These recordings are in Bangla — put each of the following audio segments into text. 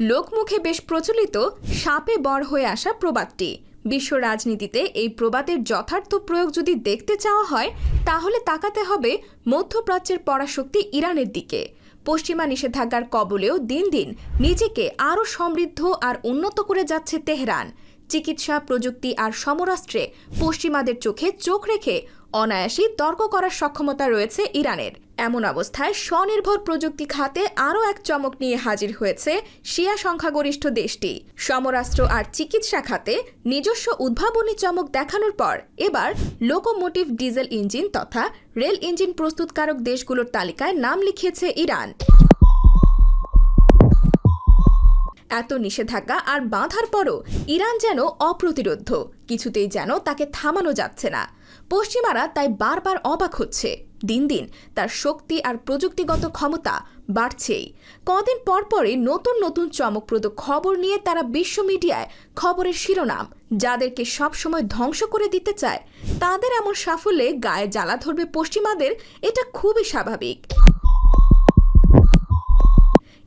লোকমুখে বেশ প্রচলিত সাপে বর হয়ে আসা প্রবাদটি। বিশ্ব রাজনীতিতে এই প্রবাদের যথার্থ প্রয়োগ যদি দেখতে চাওয়া হয়, তাহলে তাকাতে হবে মধ্যপ্রাচ্যের পরাশক্তি ইরানের দিকে। পশ্চিমা নিষেধাজ্ঞার কবলেও দিন দিন নিজেকে আরও সমৃদ্ধ আর উন্নত করে যাচ্ছে তেহরান। চিকিৎসা, প্রযুক্তি আর সমরাষ্ট্রে পশ্চিমাদের চোখে চোখ রেখে অনায়াসেই তর্ক করার সক্ষমতা রয়েছে ইরানের। এমন অবস্থায় স্বনির্ভর প্রযুক্তি খাতে আরও এক চমক নিয়ে হাজির হয়েছে শিয়া সংখ্যাগরিষ্ঠ দেশটি। সমরাষ্ট্র আর চিকিৎসা খাতে নিজস্ব উদ্ভাবনী চমক দেখানোর পর এবার লোকোমোটিভ ডিজেল ইঞ্জিন তথা রেল ইঞ্জিন প্রস্তুতকারক দেশগুলোর তালিকায় নাম লিখিয়েছে ইরান। এত নিষেধাজ্ঞা আর বাঁধার পরও ইরান যেন অপ্রতিরোধ্য, কিছুতেই যেন তাকে থামানো যাচ্ছে না। পশ্চিমারা তাই বারবার অবাক হচ্ছে। দিন দিন তার শক্তি আর প্রযুক্তিগত ক্ষমতা বাড়ছেই। কদিন পরপরই নতুন নতুন চমকপ্রদ খবর নিয়ে তারা বিশ্ব মিডিয়ায় খবরের শিরোনাম, যাদেরকে সবসময় ধ্বংস করে দিতে চায়, তাদের এমন সাফল্যে গায়ে জ্বালা ধরবে পশ্চিমাদের, এটা খুবই স্বাভাবিক।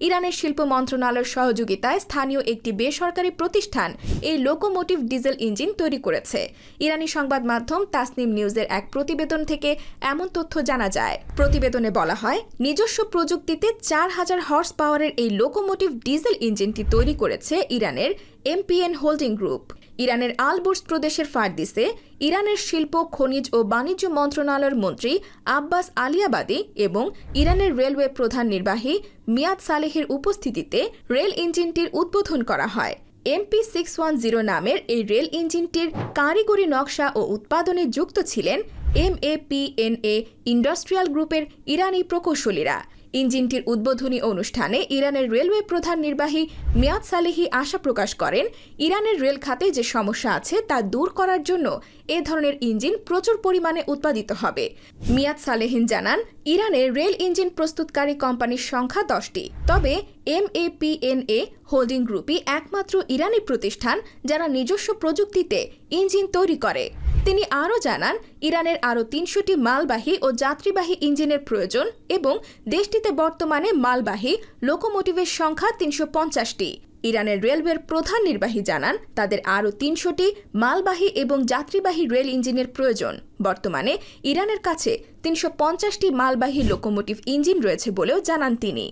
ইরানের শিল্প মন্ত্রণালয়ের সহযোগিতায় স্থানীয় একটি বেসরকারি প্রতিষ্ঠান এই লোকোমোটিভ ডিজেল ইঞ্জিন তৈরি করেছে। ইরানি সংবাদ মাধ্যম তাসনিম নিউজের এক প্রতিবেদন থেকে এমন তথ্য জানা যায়। প্রতিবেদনে বলা হয়, নিজস্ব প্রযুক্তিতে চার হাজার হর্স পাওয়ারের এই লোকোমোটিভ ডিজেল ইঞ্জিনটি তৈরি করেছে ইরানের এমপিএন হোল্ডিং গ্রুপ। ইরানের আলবুর্স প্রদেশের ফার্দিসে ইরানের শিল্প, খনিজ ও বাণিজ্য মন্ত্রণালয়ের মন্ত্রী আব্বাস আলিয়াবাদি এবং ইরানের রেলওয়ে প্রধান নির্বাহী মিয়াদ সালেহের উপস্থিতিতে রেল ইঞ্জিনটির উদ্বোধন করা হয়। এমপি সিক্স ওয়ান জিরো নামের এই রেল ইঞ্জিনটির কারিগরি নকশা ও উৎপাদনে যুক্ত ছিলেন M A P N A industrial গ্রুপের ইরানি প্রকৌশলীরা। ইঞ্জিনটির উদ্বোধনী অনুষ্ঠানে ইরানের রেলওয়ে প্রধান নির্বাহী মিয়াদ সালেহি আশা প্রকাশ করেন, ইরানের রেল খাতে যে সমস্যা আছে তা দূর করার জন্য এ ধরনের ইঞ্জিন প্রচুর পরিমাণে উৎপাদিত হবে। মিয়াদ সালেহিন জানান ইরানের রেল ইঞ্জিন প্রস্তুতকারী কোম্পানির সংখ্যা দশটি। তবে M A P N A holding গ্রুপই একমাত্র ইরানি প্রতিষ্ঠান যারা নিজস্ব প্রযুক্তিতে ইঞ্জিন তৈরি করে। তিনি আরও জানান, ইরানের আরও তিনশোটি মালবাহী ও যাত্রীবাহী ইঞ্জিনের প্রয়োজন এবং দেশটিতে বর্তমানে মালবাহী লোকোমোটিভের সংখ্যা তিনশো পঞ্চাশটি। ইরানের রেলওয়ের প্রধান নির্বাহী জানান, তাদের আরও তিনশোটি মালবাহী এবং যাত্রীবাহী রেল ইঞ্জিনের প্রয়োজন। বর্তমানে ইরানের কাছে তিনশো পঞ্চাশটি মালবাহী লোকোমোটিভ ইঞ্জিন রয়েছে বলেও জানান তিনি।